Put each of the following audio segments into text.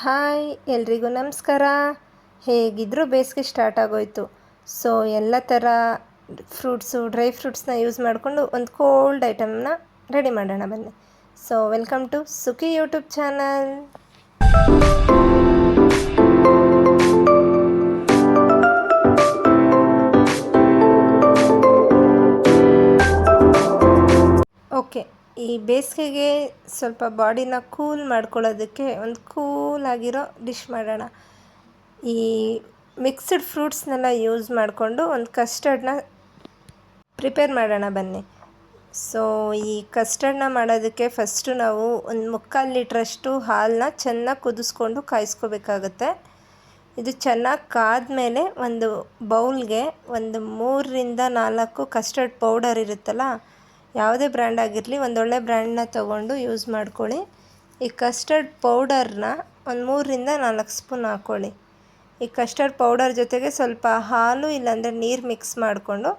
Hi, ಎಲ್ರಿಗೂ ನಮಸ್ಕಾರ. ಹೇಗಿದ್ದರೂ ಬೇಸಿಗೆ ಸ್ಟಾರ್ಟ್ ಆಗೋಯ್ತು. ಸೊ ಎಲ್ಲ ಥರ ಫ್ರೂಟ್ಸು, ಡ್ರೈ ಫ್ರೂಟ್ಸ್ನ ಯೂಸ್ ಮಾಡಿಕೊಂಡು ಒಂದು ಕೋಲ್ಡ್ ಐಟಮ್ನ ರೆಡಿ ಮಾಡೋಣ ಬನ್ನಿ. So welcome to Sukhi YouTube channel okay ಈ ಬೇಸಿಗೆಗೆ ಸ್ವಲ್ಪ ಬಾಡಿನ ಕೂಲ್ ಮಾಡ್ಕೊಳ್ಳೋದಕ್ಕೆ ಒಂದು ಕೂಲ್ ಆಗಿರೋ ಡಿಶ್ ಮಾಡೋಣ. ಈ ಮಿಕ್ಸ್ಡ್ ಫ್ರೂಟ್ಸ್ನೆಲ್ಲ ಯೂಸ್ ಮಾಡಿಕೊಂಡು ಒಂದು ಕಸ್ಟರ್ಡ್ನ ಪ್ರಿಪೇರ್ ಮಾಡೋಣ ಬನ್ನಿ. ಸೊ, ಈ ಕಸ್ಟರ್ಡ್ನ ಮಾಡೋದಕ್ಕೆ ಫಸ್ಟು ನಾವು ಒಂದು ಮುಕ್ಕಾಲು ಲೀಟ್ರಷ್ಟು ಹಾಲನ್ನ ಚೆನ್ನಾಗಿ ಕುದಿಸ್ಕೊಂಡು ಕಾಯಿಸ್ಕೋಬೇಕಾಗತ್ತೆ. ಇದು ಚೆನ್ನಾಗಿ ಕಾದ್ಮೇಲೆ ಒಂದು ಬೌಲ್ಗೆ ಒಂದು ಮೂರರಿಂದ ನಾಲ್ಕು ಕಸ್ಟರ್ಡ್ ಪೌಡರ್ ಇರುತ್ತಲ್ಲ ಯಾವುದೇ ಬ್ರ್ಯಾಂಡ್ ಆಗಿರಲಿ, ಒಂದೊಳ್ಳೆ ಬ್ರ್ಯಾಂಡ್ನ ತೊಗೊಂಡು ಯೂಸ್ ಮಾಡ್ಕೊಳ್ಳಿ. ಈ ಕಸ್ಟರ್ಡ್ ಪೌಡರ್ನ ಒಂದು ಮೂರರಿಂದ ನಾಲ್ಕು ಸ್ಪೂನ್ ಹಾಕ್ಕೊಳ್ಳಿ ಈ ಕಸ್ಟರ್ಡ್ ಪೌಡರ್ ಜೊತೆಗೆ ಸ್ವಲ್ಪ ಹಾಲು ಇಲ್ಲಾಂದರೆ ನೀರು ಮಿಕ್ಸ್ ಮಾಡಿಕೊಂಡು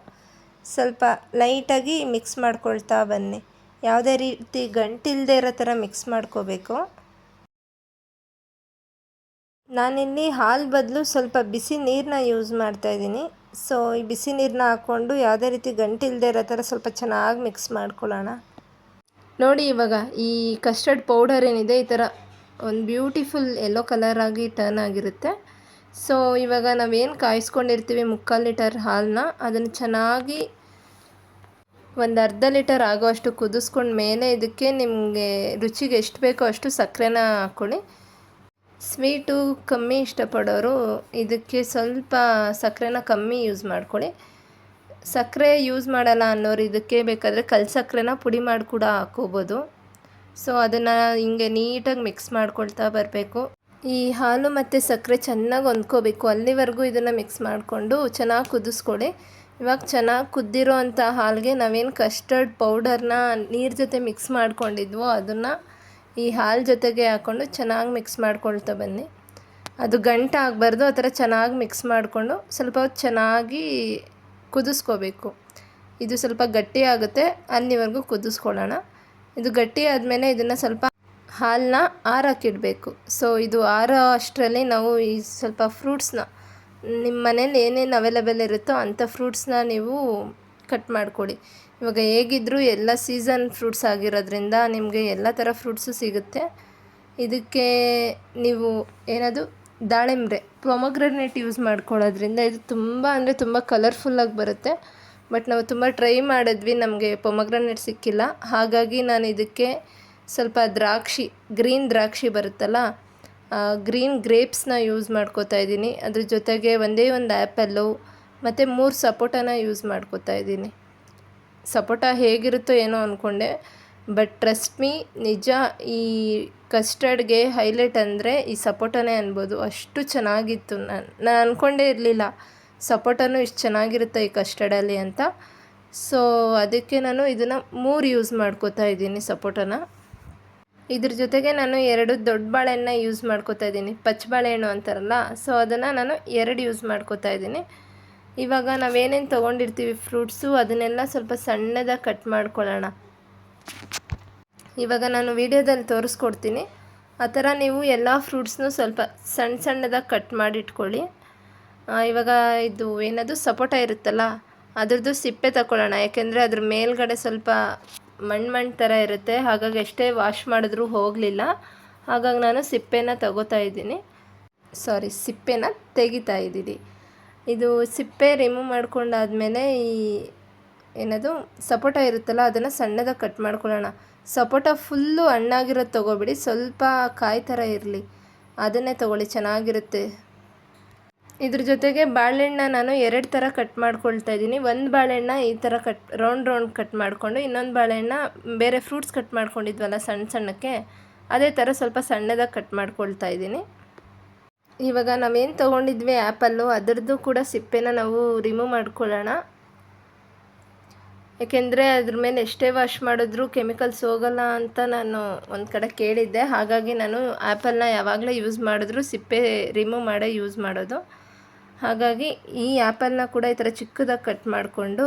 ಸ್ವಲ್ಪ ಲೈಟಾಗಿ ಮಿಕ್ಸ್ ಮಾಡ್ಕೊಳ್ತಾ ಬನ್ನಿ. ಯಾವುದೇ ರೀತಿ ಗಂಟಿಲ್ಲದೆ ಇರೋ ಥರ ಮಿಕ್ಸ್ ಮಾಡ್ಕೋಬೇಕು. ನಾನಿಲ್ಲಿ ಹಾಲು ಬದಲು ಸ್ವಲ್ಪ ಬಿಸಿ ನೀರನ್ನ ಯೂಸ್ ಮಾಡ್ತಾಯಿದ್ದೀನಿ ಸೊ ಈ ಬಿಸಿ ನೀರನ್ನ ಹಾಕ್ಕೊಂಡು ಯಾವುದೇ ರೀತಿ ಗಂಟಿಲ್ಲದೆ ಇರೋ ಥರ ಸ್ವಲ್ಪ ಚೆನ್ನಾಗಿ ಮಿಕ್ಸ್ ಮಾಡ್ಕೊಳ್ಳೋಣ. ನೋಡಿ ಇವಾಗ ಈ ಕಸ್ಟರ್ಡ್ ಪೌಡರ್ ಏನಿದೆ, ಈ ಥರ ಒಂದು ಬ್ಯೂಟಿಫುಲ್ ಎಲ್ಲೋ ಕಲರ್ ಆಗಿ ಟರ್ನ್ ಆಗಿರುತ್ತೆ. ಸೊ ಇವಾಗ ನಾವೇನು ಕಾಯಿಸ್ಕೊಂಡಿರ್ತೀವಿ ಮುಕ್ಕಾಲು ಲೀಟರ್ ಹಾಲನ್ನ, ಅದನ್ನು ಚೆನ್ನಾಗಿ ಒಂದು ಅರ್ಧ ಲೀಟರ್ ಆಗೋಷ್ಟು ಕುದಿಸ್ಕೊಂಡ ಮೇಲೆ ಇದಕ್ಕೆ ನಿಮಗೆ ರುಚಿಗೆ ಎಷ್ಟು ಬೇಕೋ ಅಷ್ಟು ಸಕ್ಕರೆನ ಹಾಕ್ಕೊಳ್ಳಿ. ಸ್ವೀಟು ಕಮ್ಮಿ ಇಷ್ಟಪಡೋರು, ಇದಕ್ಕೆ ಸ್ವಲ್ಪ ಸಕ್ಕರೆನ ಕಮ್ಮಿ ಯೂಸ್ ಮಾಡ್ಕೊಳ್ಳಿ. ಸಕ್ಕರೆ ಯೂಸ್ ಮಾಡಲ್ಲ ಅನ್ನೋರು ಇದಕ್ಕೆ ಬೇಕಾದರೆ ಕಲ್ ಸಕ್ಕರೆನ ಪುಡಿ ಮಾಡಿ ಕೂಡ ಹಾಕೋಬೋದು ಸೊ, ಅದನ್ನು ಹಿಂಗೆ ನೀಟಾಗಿ ಮಿಕ್ಸ್ ಮಾಡ್ಕೊಳ್ತಾ ಬರಬೇಕು. ಈ ಹಾಲು ಮತ್ತು ಸಕ್ಕರೆ ಚೆನ್ನಾಗಿ ಹೊಂದ್ಕೋಬೇಕು. ಅಲ್ಲಿವರೆಗೂ ಇದನ್ನು ಮಿಕ್ಸ್ ಮಾಡಿಕೊಂಡು ಚೆನ್ನಾಗಿ ಕುದಿಸ್ಕೊಳ್ಳಿ. ಇವಾಗ ಚೆನ್ನಾಗಿ ಕುದ್ದಿರೋ ಅಂಥ ಹಾಲಿಗೆ ನಾವೇನು ಕಸ್ಟರ್ಡ್ ಪೌಡರ್ನ ನೀರು ಜೊತೆ ಮಿಕ್ಸ್ ಮಾಡ್ಕೊಂಡಿದ್ವೋ, ಅದನ್ನು ಈ ಹಾಲು ಜೊತೆಗೆ ಹಾಕ್ಕೊಂಡು ಚೆನ್ನಾಗಿ ಮಿಕ್ಸ್ ಮಾಡ್ಕೊಳ್ತಾ ಬನ್ನಿ. ಅದು ಗಂಟು ಆಗಬಾರ್ದು, ಆ ಥರ ಚೆನ್ನಾಗಿ ಮಿಕ್ಸ್ ಮಾಡಿಕೊಂಡು ಸ್ವಲ್ಪ ಚೆನ್ನಾಗಿ ಕುದಿಸ್ಕೋಬೇಕು. ಇದು ಸ್ವಲ್ಪ ಗಟ್ಟಿ ಆಗುತ್ತೆ, ಅಲ್ಲಿವರೆಗೂ ಕುದಿಸ್ಕೊಳ್ಳೋಣ. ಇದು ಗಟ್ಟಿ ಆದಮೇಲೆ ಇದನ್ನು ಸ್ವಲ್ಪ ಹಾಲನ್ನ ಆರಾಕಿಡಬೇಕು. ಸೊ ಇದು ಆರೋ ಅಷ್ಟರಲ್ಲಿ ನಾವು ಈ ಸ್ವಲ್ಪ ಫ್ರೂಟ್ಸ್ನ ನಿಮ್ಮ ಮನೇಲಿ ಏನೇನು ಅವೈಲೇಬಲ್ ಇರುತ್ತೋ ಅಂಥ ಫ್ರೂಟ್ಸ್ನ ನೀವು ಕಟ್ ಮಾಡಿಕೊಡಿ. ಇವಾಗ ಹೇಗಿದ್ದರೂ ಎಲ್ಲ ಸೀಸನ್ ಫ್ರೂಟ್ಸ್ ಆಗಿರೋದ್ರಿಂದ ನಿಮಗೆ ಎಲ್ಲ ಥರ ಫ್ರೂಟ್ಸು ಸಿಗುತ್ತೆ. ಇದಕ್ಕೆ ನೀವು ಏನದು? ದಾಳಿಂಬೆ ಪೊಮೊಗ್ರನೇಟ್ ಯೂಸ್ ಮಾಡ್ಕೊಳ್ಳೋದ್ರಿಂದ ಇದು ತುಂಬ ಅಂದರೆ ತುಂಬ ಕಲರ್ಫುಲ್ಲಾಗಿ ಬರುತ್ತೆ. ಬಟ್ ನಾವು ತುಂಬ ಟ್ರೈ ಮಾಡಿದ್ವಿ, ನಮಗೆ ಪೊಮಗ್ರನೇಟ್ ಸಿಕ್ಕಿಲ್ಲ. ಹಾಗಾಗಿ ನಾನು ಇದಕ್ಕೆ ಸ್ವಲ್ಪ ದ್ರಾಕ್ಷಿ ಗ್ರೀನ್ ದ್ರಾಕ್ಷಿ ಬರುತ್ತಲ್ಲ ಗ್ರೀನ್ ಗ್ರೇಪ್ಸ್ನ ಯೂಸ್ ಮಾಡ್ಕೋತಾ ಇದ್ದೀನಿ. ಅದ್ರ ಜೊತೆಗೆ ಒಂದೇ ಒಂದು ಆ್ಯಪಲ್ಲು ಮತ್ತು ಮೂರು ಸಪೋಟನ ಯೂಸ್ ಮಾಡ್ಕೋತಾ ಇದ್ದೀನಿ. ಸಪೋಟ ಹೇಗಿರುತ್ತೋ ಏನೋ ಅಂದ್ಕೊಂಡೆ ಬಟ್ ಟ್ರಸ್ಟ್ ಮೀ ನಿಜ ಈ ಕಸ್ಟರ್ಡ್ಗೆ ಹೈಲೈಟ್ ಅಂದರೆ ಈ ಸಪೋಟನೇ ಅನ್ಬೋದು. ಅಷ್ಟು ಚೆನ್ನಾಗಿತ್ತು ನಾನು ನಾನು ಅಂದ್ಕೊಂಡೇ ಇರಲಿಲ್ಲ. ಸಪೋಟನೂ ಇಷ್ಟು ಚೆನ್ನಾಗಿರುತ್ತೆ ಈ ಕಸ್ಟರ್ಡಲ್ಲಿ ಅಂತ. ಸೊ ಅದಕ್ಕೆ ನಾನು ಇದನ್ನು ಮೂರು ಯೂಸ್ ಮಾಡ್ಕೋತಾ ಇದ್ದೀನಿ ಸಪೋಟನ ಇದ್ರ ಜೊತೆಗೆ ನಾನು ಎರಡು ದೊಡ್ಡ ಬಾಳೆಹಣ್ಣ ಯೂಸ್ ಮಾಡ್ಕೋತಾ ಇದ್ದೀನಿ. ಪಚ್ಚ ಬಾಳೆಹಣ್ಣು ಅಂತಾರಲ್ಲ ಸೊ ಅದನ್ನು ನಾನು ಎರಡು ಯೂಸ್ ಮಾಡ್ಕೋತಾ ಇದ್ದೀನಿ. ಇವಾಗ ನಾವೇನೇನು ತೊಗೊಂಡಿರ್ತೀವಿ ಫ್ರೂಟ್ಸು, ಅದನ್ನೆಲ್ಲ ಸ್ವಲ್ಪ ಸಣ್ಣದಾಗಿ ಕಟ್ ಮಾಡ್ಕೊಳ್ಳೋಣ. ಇವಾಗ ನಾನು ವಿಡಿಯೋದಲ್ಲಿ ತೋರಿಸ್ಕೊಡ್ತೀನಿ. ಆ ಥರ ನೀವು ಎಲ್ಲ ಫ್ರೂಟ್ಸ್ನೂ ಸ್ವಲ್ಪ ಸಣ್ಣ ಸಣ್ಣದಾಗಿ ಕಟ್ ಮಾಡಿಟ್ಕೊಳ್ಳಿ. ಇವಾಗ ಇದು ಏನದು, ಸಪೋಟ ಇರುತ್ತಲ್ಲ, ಅದ್ರದ್ದು ಸಿಪ್ಪೆ ತಗೊಳ್ಳೋಣ ಯಾಕೆಂದರೆ ಅದ್ರ ಮೇಲ್ಗಡೆ ಸ್ವಲ್ಪ ಮಣ್ಣು ಮಣ್ಣು ಥರ ಇರುತ್ತೆ. ಹಾಗಾಗಿ ಎಷ್ಟೇ ವಾಶ್ ಮಾಡಿದ್ರೂ ಹೋಗಲಿಲ್ಲ. ಹಾಗಾಗಿ ನಾನು ಸಿಪ್ಪೆನ ತಗೋತಾ ಇದ್ದೀನಿ. ಸಾರಿ, ಸಿಪ್ಪೆನ ತೆಗಿತಾ ಇದ್ದೀನಿ. ಇದು ಸಿಪ್ಪೆ ರಿಮೂವ್ ಮಾಡ್ಕೊಂಡಾದಮೇಲೆ ಈ ಏನದು, ಸಪೋಟ ಇರುತ್ತಲ್ಲ, ಅದನ್ನು ಸಣ್ಣದಾಗಿ ಕಟ್ ಮಾಡ್ಕೊಳ್ಳೋಣ. ಸಪೋಟ ಫುಲ್ಲು ಹಣ್ಣಾಗಿರೋದು ತೊಗೋಬಿಡಿ, ಸ್ವಲ್ಪ ಕಾಯಿ ಥರ ಇರಲಿ. ಅದನ್ನೇ ತೊಗೊಳ್ಳಿ, ಚೆನ್ನಾಗಿರುತ್ತೆ. ಇದ್ರ ಜೊತೆಗೆ ಬಾಳೆಹಣ್ಣ ನಾನು ಎರಡು ಥರ ಕಟ್ ಮಾಡ್ಕೊಳ್ತಾ ಇದ್ದೀನಿ. ಒಂದು ಬಾಳೆಹಣ್ಣ ಈ ಥರ ಕಟ್ ರೌಂಡ್ ರೌಂಡ್ ಕಟ್ ಮಾಡಿಕೊಂಡು, ಇನ್ನೊಂದು ಬಾಳೆಹಣ್ಣ ಬೇರೆ ಫ್ರೂಟ್ಸ್ ಕಟ್ ಮಾಡ್ಕೊಂಡಿದ್ವಲ್ಲ ಸಣ್ಣ ಸಣ್ಣಕ್ಕೆ, ಅದೇ ಥರ ಸ್ವಲ್ಪ ಸಣ್ಣದಾಗಿ ಕಟ್ ಮಾಡ್ಕೊಳ್ತಾ ಇದ್ದೀನಿ. ಇವಾಗ ನಾವೇನು ತೊಗೊಂಡಿದ್ವಿ ಆ್ಯಪಲ್ಲು, ಅದರದ್ದು ಕೂಡ ಸಿಪ್ಪೆನ ನಾವು ರಿಮೂವ್ ಮಾಡ್ಕೊಳ್ಳೋಣ. ಏಕೆಂದರೆ ಅದ್ರ ಮೇಲೆ ಎಷ್ಟೇ ವಾಶ್ ಮಾಡಿದ್ರೂ ಕೆಮಿಕಲ್ಸ್ ಹೋಗಲ್ಲ ಅಂತ ನಾನು ಒಂದು ಕಡೆ ಕೇಳಿದ್ದೆ. ಹಾಗಾಗಿ ನಾನು ಆ್ಯಪಲ್ನ ಯಾವಾಗಲೂ ಯೂಸ್ ಮಾಡಿದ್ರೂ ಸಿಪ್ಪೆ ರಿಮೂವ್ ಮಾಡೇ ಯೂಸ್ ಮಾಡೋದು. ಹಾಗಾಗಿ ಈ ಆ್ಯಪಲ್ನ ಕೂಡ ಈ ಥರ ಚಿಕ್ಕದಾಗಿ ಕಟ್ ಮಾಡಿಕೊಂಡು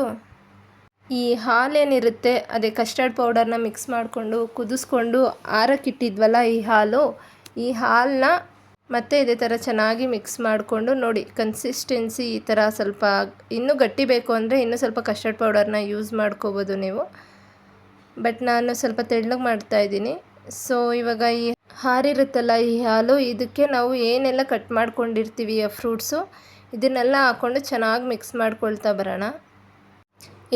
ಈ ಹಾಲೇನಿರುತ್ತೆ, ಅದೇ ಕಸ್ಟರ್ಡ್ ಪೌಡರ್ನ ಮಿಕ್ಸ್ ಮಾಡಿಕೊಂಡು ಕುದಿಸ್ಕೊಂಡು ಆರಕ್ಕಿಟ್ಟಿದ್ವಲ್ಲ ಈ ಹಾಲು, ಈ ಹಾಲನ್ನ ಮತ್ತು ಇದೇ ಥರ ಚೆನ್ನಾಗಿ ಮಿಕ್ಸ್ ಮಾಡಿಕೊಂಡು ನೋಡಿ ಕನ್ಸಿಸ್ಟೆನ್ಸಿ ಈ ಥರ ಸ್ವಲ್ಪ ಇನ್ನೂ ಗಟ್ಟಿ ಬೇಕು ಅಂದರೆ ಇನ್ನೂ ಸ್ವಲ್ಪ ಕಸ್ಟರ್ಡ್ ಪೌಡರ್ನ ಯೂಸ್ ಮಾಡ್ಕೋಬೋದು ನೀವು. ಬಟ್ ನಾನು ಸ್ವಲ್ಪ ತೆಳ್ಳಗೆ ಮಾಡ್ತಾಯಿದ್ದೀನಿ ಸೊ ಇವಾಗ ಈ ಹಾರಿರುತ್ತಲ್ಲ ಈ ಹಾಲು, ಇದಕ್ಕೆ ನಾವು ಏನೆಲ್ಲ ಕಟ್ ಮಾಡ್ಕೊಂಡಿರ್ತೀವಿ ಆ ಫ್ರೂಟ್ಸು ಇದನ್ನೆಲ್ಲ ಹಾಕ್ಕೊಂಡು ಚೆನ್ನಾಗಿ ಮಿಕ್ಸ್ ಮಾಡ್ಕೊಳ್ತಾ ಬರೋಣ.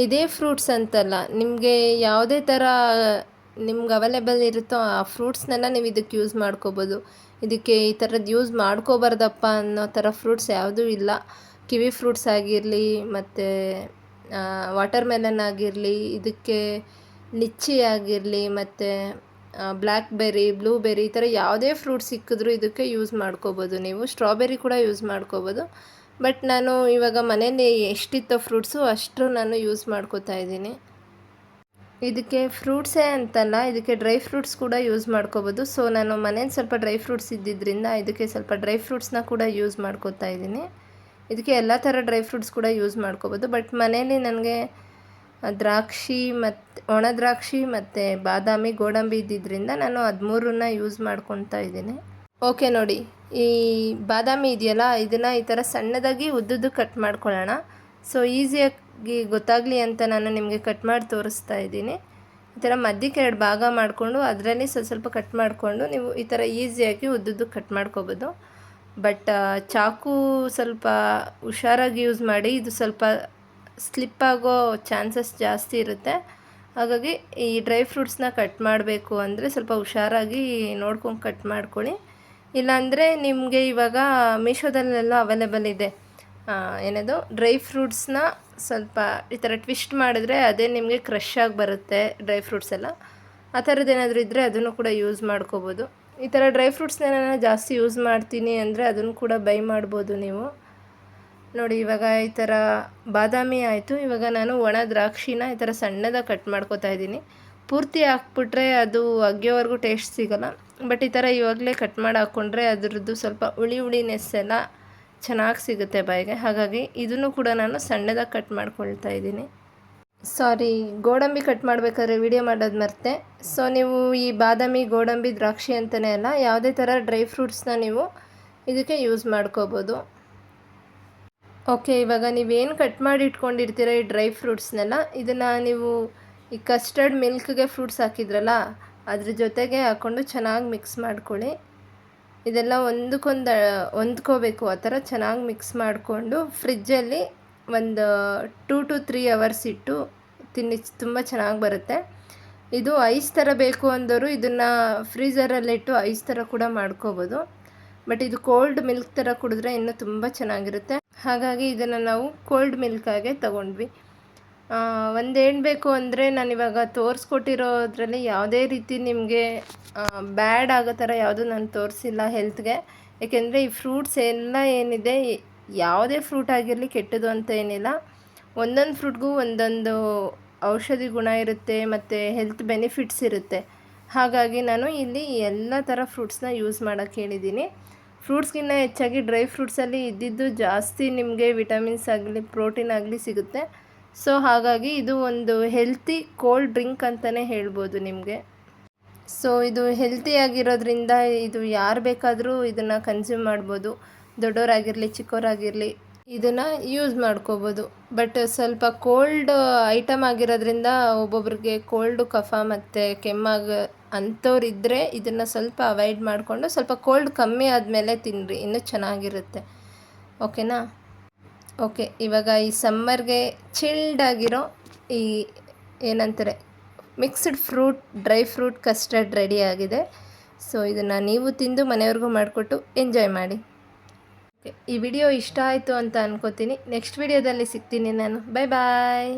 ಇದೇ ಫ್ರೂಟ್ಸ್ ಅಂತಲ್ಲ, ನಿಮಗೆ ಯಾವುದೇ ಥರ ನಿಮ್ಗೆ ಅವೈಲೇಬಲ್ ಇರುತ್ತೋ ಆ ಫ್ರೂಟ್ಸ್ನೆಲ್ಲ ನೀವು ಇದಕ್ಕೆ ಯೂಸ್ ಮಾಡ್ಕೋಬೋದು. ಇದಕ್ಕೆ ಈ ಥರದ್ದು ಯೂಸ್ ಮಾಡ್ಕೋಬಾರ್ದಪ್ಪ ಅನ್ನೋ ಥರ ಫ್ರೂಟ್ಸ್ ಯಾವುದೂ ಇಲ್ಲ. ಕಿವಿ ಫ್ರೂಟ್ಸ್ ಆಗಿರಲಿ, ಮತ್ತು ವಾಟರ್ ಮೆಲನ್ ಆಗಿರಲಿ, ಇದಕ್ಕೆ ಲಿಚ್ಚಿ ಆಗಿರಲಿ, ಮತ್ತು ಬ್ಲ್ಯಾಕ್ಬೆರಿ ಬ್ಲೂಬೆರಿ ಈ ಥರ ಯಾವುದೇ ಫ್ರೂಟ್ಸ್ ಸಿಕ್ಕಿದ್ರೂ ಇದಕ್ಕೆ ಯೂಸ್ ಮಾಡ್ಕೋಬೋದು. ನೀವು ಸ್ಟ್ರಾಬೆರಿ ಕೂಡ ಯೂಸ್ ಮಾಡ್ಕೋಬೋದು. ಬಟ್ ನಾನು ಇವಾಗ ಮನೇಲಿ ಎಷ್ಟಿತ್ತೋ ಫ್ರೂಟ್ಸು ಅಷ್ಟು ನಾನು ಯೂಸ್ ಮಾಡ್ಕೋತಾ ಇದ್ದೀನಿ. ಇದಕ್ಕೆ ಫ್ರೂಟ್ಸೇ ಅಂತಲ್ಲ, ಇದಕ್ಕೆ ಡ್ರೈ ಫ್ರೂಟ್ಸ್ ಕೂಡ ಯೂಸ್ ಮಾಡ್ಕೋಬೋದು. ಸೊ, ನಾನು ಮನೇಲಿ ಸ್ವಲ್ಪ ಡ್ರೈ ಫ್ರೂಟ್ಸ್ ಇದ್ದಿದ್ದರಿಂದ ಇದಕ್ಕೆ ಸ್ವಲ್ಪ ಡ್ರೈ ಫ್ರೂಟ್ಸ್ನ ಕೂಡ ಯೂಸ್ ಮಾಡ್ಕೋತಾ ಇದ್ದೀನಿ. ಇದಕ್ಕೆ ಎಲ್ಲ ಥರ ಡ್ರೈ ಫ್ರೂಟ್ಸ್ ಕೂಡ ಯೂಸ್ ಮಾಡ್ಕೋಬೋದು. ಬಟ್ ಮನೇಲಿ ನನಗೆ ದ್ರಾಕ್ಷಿ ಮತ್ತು ಒಣ ದ್ರಾಕ್ಷಿ ಮತ್ತು ಬಾದಾಮಿ, ಗೋಡಂಬಿ ಇದ್ದಿದ್ದರಿಂದ ನಾನು ಹದಿಮೂರನ್ನ ಯೂಸ್ ಮಾಡ್ಕೊತಾ ಇದ್ದೀನಿ. ಓಕೆ, ನೋಡಿ. ಈ ಬಾದಾಮಿ ಇದೆಯಲ್ಲ, ಇದನ್ನು ಈ ಥರ ಸಣ್ಣದಾಗಿ ಉದ್ದುದ್ದು ಕಟ್ ಮಾಡ್ಕೊಳ್ಳೋಣ. ಸೊ ಈಸಿಯಾಗಿ ಗೊತ್ತಾಗಲಿ ಅಂತ ನಾನು ನಿಮಗೆ ಕಟ್ ಮಾಡಿ ತೋರಿಸ್ತಾ ಇದ್ದೀನಿ. ಈ ಥರ ಮಧ್ಯಕ್ಕೆ ಎರಡು ಭಾಗ ಮಾಡಿಕೊಂಡು ಅದರಲ್ಲಿ ಸ್ವಲ್ಪ ಸ್ವಲ್ಪ ಕಟ್ ಮಾಡಿಕೊಂಡು ನೀವು ಈ ಥರ ಈಸಿಯಾಗಿ ಉದ್ದುದ್ದು ಕಟ್ ಮಾಡ್ಕೋಬೋದು. ಬಟ್ ಚಾಕು ಸ್ವಲ್ಪ ಹುಷಾರಾಗಿ ಯೂಸ್ ಮಾಡಿ ಇದು ಸ್ವಲ್ಪ ಸ್ಲಿಪ್ ಆಗೋ ಚಾನ್ಸಸ್ ಜಾಸ್ತಿ ಇರುತ್ತೆ. ಹಾಗಾಗಿ ಈ ಡ್ರೈ ಫ್ರೂಟ್ಸ್ನ ಕಟ್ ಮಾಡಬೇಕು ಅಂದರೆ ಸ್ವಲ್ಪ ಹುಷಾರಾಗಿ ನೋಡ್ಕೊಂಡು ಕಟ್ ಮಾಡ್ಕೊಳ್ಳಿ. ಇಲ್ಲಾಂದರೆ ನಿಮಗೆ ಇವಾಗ ಮೀಶೋದಲ್ಲೆಲ್ಲ ಅವೈಲೇಬಲ್ ಇದೆ. ಏನದು? ಡ್ರೈ ಫ್ರೂಟ್ಸ್ನ ಸ್ವಲ್ಪ ಈ ಥರ ಟ್ವಿಸ್ಟ್ ಮಾಡಿದ್ರೆ ಅದೇ ನಿಮಗೆ ಕ್ರಷ್ ಆಗಿ ಬರುತ್ತೆ ಡ್ರೈ ಫ್ರೂಟ್ಸ್ ಎಲ್ಲ. ಆ ಥರದ್ದು ಏನಾದರೂ ಇದ್ದರೆ ಅದನ್ನು ಕೂಡ ಯೂಸ್ ಮಾಡ್ಕೋಬೋದು. ಈ ಥರ ಡ್ರೈ ಫ್ರೂಟ್ಸ್ನ ನಾನು ಜಾಸ್ತಿ ಯೂಸ್ ಮಾಡ್ತೀನಿ ಅಂದರೆ ಅದನ್ನು ಕೂಡ ಬೈ ಮಾಡ್ಬೋದು ನೀವು. ನೋಡಿ, ಇವಾಗ ಈ ಥರ ಬಾದಾಮಿ ಆಯಿತು. ಇವಾಗ ನಾನು ಒಣ ದ್ರಾಕ್ಷಿನ ಈ ಥರ ಸಣ್ಣದಾಗಿ ಕಟ್ ಮಾಡ್ಕೋತಾ ಇದ್ದೀನಿ. ಪೂರ್ತಿ ಹಾಕ್ಬಿಟ್ರೆ ಅದು ಅಗ್ಗೆವರೆಗೂ ಟೇಸ್ಟ್ ಸಿಗೋಲ್ಲ. ಬಟ್ ಈ ಥರ ಇವಾಗಲೇ ಕಟ್ ಮಾಡಿ ಹಾಕ್ಕೊಂಡ್ರೆ ಅದರದ್ದು ಸ್ವಲ್ಪ ಹುಳಿ ಹುಳಿನೆಸ್ ಎಲ್ಲ ಚೆನ್ನಾಗಿ ಸಿಗುತ್ತೆ ಬಾಯಿಗೆ. ಹಾಗಾಗಿ ಇದನ್ನು ಕೂಡ ನಾನು ಸಣ್ಣದಾಗಿ ಕಟ್ ಮಾಡ್ಕೊಳ್ತಾ ಇದ್ದೀನಿ. ಸಾರಿ ಗೋಡಂಬಿ ಕಟ್ ಮಾಡಬೇಕಾದ್ರೆ ವಿಡಿಯೋ ಮಾಡೋದು ಮರ್ತೆ. ಸೊ ನೀವು ಈ ಬಾದಾಮಿ, ಗೋಡಂಬಿ, ದ್ರಾಕ್ಷಿ ಅಂತಲೇ ಅಲ್ಲ, ಯಾವುದೇ ಥರ ಡ್ರೈ ಫ್ರೂಟ್ಸ್ನ ನೀವು ಇದಕ್ಕೆ ಯೂಸ್ ಮಾಡ್ಕೋಬೋದು. ಓಕೆ ಇವಾಗ ನೀವೇನು ಕಟ್ ಮಾಡಿ ಇಟ್ಕೊಂಡಿರ್ತೀರ ಈ ಡ್ರೈ ಫ್ರೂಟ್ಸ್ನೆಲ್ಲ ಇದನ್ನು ನೀವು ಈ ಕಸ್ಟರ್ಡ್ ಮಿಲ್ಕ್ಗೆ ಫ್ರೂಟ್ಸ್ ಹಾಕಿದ್ರಲ್ಲ, ಅದ್ರ ಜೊತೆಗೆ ಹಾಕ್ಕೊಂಡು ಚೆನ್ನಾಗಿ ಮಿಕ್ಸ್ ಮಾಡ್ಕೊಳ್ಳಿ. ಇದೆಲ್ಲ ಒಂದಕ್ಕೊಂದು ಹೊಂದ್ಕೋಬೇಕು. ಆ ಥರ ಚೆನ್ನಾಗಿ ಮಿಕ್ಸ್ ಮಾಡಿಕೊಂಡು ಫ್ರಿಜ್ಜಲ್ಲಿ ಒಂದು ಟೂ ಟು ತ್ರೀ ಅವರ್ಸ್ ಇಟ್ಟು ತಿನ್ನಿ ತುಂಬ ಚೆನ್ನಾಗಿ ಬರುತ್ತೆ. ಇದು ಐಸ್ ಥರ ಬೇಕು ಅಂದರು ಇದನ್ನು ಫ್ರೀಝರಲ್ಲಿಟ್ಟು ಐಸ್ ಥರ ಕೂಡ ಮಾಡ್ಕೋಬೋದು. ಬಟ್ ಇದು ಕೋಲ್ಡ್ ಮಿಲ್ಕ್ ಥರ ಕುಡಿದ್ರೆ ಇನ್ನೂ ತುಂಬ ಚೆನ್ನಾಗಿರುತ್ತೆ. ಹಾಗಾಗಿ ಇದನ್ನು ನಾವು ಕೋಲ್ಡ್ ಮಿಲ್ಕಾಗೆ ತಗೊಂಡ್ವಿ. ಒಂದೇನು ಬೇಕು ಅಂದರೆ ನಾನಿವಾಗ ತೋರಿಸ್ಕೊಟ್ಟಿರೋದ್ರಲ್ಲಿ ಯಾವುದೇ ರೀತಿ ನಿಮಗೆ ಬ್ಯಾಡ್ ಆಗೋ ಥರ ಯಾವುದೂ ನಾನು ತೋರಿಸಿಲ್ಲ ಹೆಲ್ತ್ಗೆ. ಏಕೆಂದರೆ ಈ ಫ್ರೂಟ್ಸ್ ಎಲ್ಲ ಏನಿದೆ, ಯಾವುದೇ ಫ್ರೂಟ್ ಆಗಿರಲಿ ಕೆಟ್ಟದು ಅಂತ ಏನಿಲ್ಲ. ಒಂದೊಂದು ಫ್ರೂಟ್ಗೂ ಒಂದೊಂದು ಔಷಧಿ ಗುಣ ಇರುತ್ತೆ, ಮತ್ತು ಹೆಲ್ತ್ ಬೆನಿಫಿಟ್ಸ್ ಇರುತ್ತೆ. ಹಾಗಾಗಿ ನಾನು ಇಲ್ಲಿ ಎಲ್ಲ ಥರ ಫ್ರೂಟ್ಸ್ನ ಯೂಸ್ ಮಾಡೋಕ್ಕೆ ಹೇಳಿದ್ದೀನಿ. ಫ್ರೂಟ್ಸ್ಗಿನ್ನ ಹೆಚ್ಚಾಗಿ ಡ್ರೈ ಫ್ರೂಟ್ಸಲ್ಲಿ ಇದ್ದಿದ್ದು ಜಾಸ್ತಿ ನಿಮಗೆ ವಿಟಮಿನ್ಸ್ ಆಗಲಿ, ಪ್ರೋಟೀನ್ ಆಗಲಿ ಸಿಗುತ್ತೆ. ಸೊ ಹಾಗಾಗಿ ಇದು ಒಂದು ಹೆಲ್ತಿ ಕೋಲ್ಡ್ ಡ್ರಿಂಕ್ ಅಂತಲೇ ಹೇಳ್ಬೋದು ನಿಮಗೆ. ಸೊ ಇದು ಹೆಲ್ತಿಯಾಗಿರೋದ್ರಿಂದ ಇದು ಯಾರು ಬೇಕಾದರೂ ಇದನ್ನು ಕನ್ಸ್ಯೂಮ್ ಮಾಡ್ಬೋದು. ದೊಡ್ಡವರಾಗಿರಲಿ ಚಿಕ್ಕವರಾಗಿರಲಿ ಇದನ್ನು ಯೂಸ್ ಮಾಡ್ಕೋಬೋದು. ಬಟ್ ಸ್ವಲ್ಪ ಕೋಲ್ಡ್ ಐಟಮ್ ಆಗಿರೋದ್ರಿಂದ ಒಬ್ಬೊಬ್ರಿಗೆ ಕೋಲ್ಡು ಕಫ ಮತ್ತು ಕೆಮ್ಮಾಗ ಅಂಥವ್ರು ಇದ್ದರೆ ಇದನ್ನು ಸ್ವಲ್ಪ ಅವಾಯ್ಡ್ ಮಾಡಿಕೊಂಡು ಸ್ವಲ್ಪ ಕೋಲ್ಡ್ ಕಮ್ಮಿ ಆದಮೇಲೆ ತಿನ್ನಿರಿ ಇನ್ನೂ ಚೆನ್ನಾಗಿರುತ್ತೆ. ಓಕೆನಾ ಓಕೆ, ಇವಾಗ ಈ ಸಮ್ಮರ್ಗೆ ಚಿಲ್ಡ್ ಆಗಿರೋ ಈ ಏನಂತಾರೆ mixed fruit dry fruit custard ready ಆಗಿದೆ. ಸೊ ಇದನ್ನು ನೀವು ತಿಂದು ಮನೆಯವ್ರಿಗೂ ಮಾಡಿಕೊಟ್ಟು ಎಂಜಾಯ್ ಮಾಡಿ. ಈ ವಿಡಿಯೋ ಇಷ್ಟ ಆಯಿತು ಅಂತ ಅನ್ಕೋತೀನಿ. ನೆಕ್ಸ್ಟ್ ವಿಡಿಯೋದಲ್ಲಿ ಸಿಗ್ತೀನಿ ನಾನು. ಬಾಯ್ ಬಾಯ್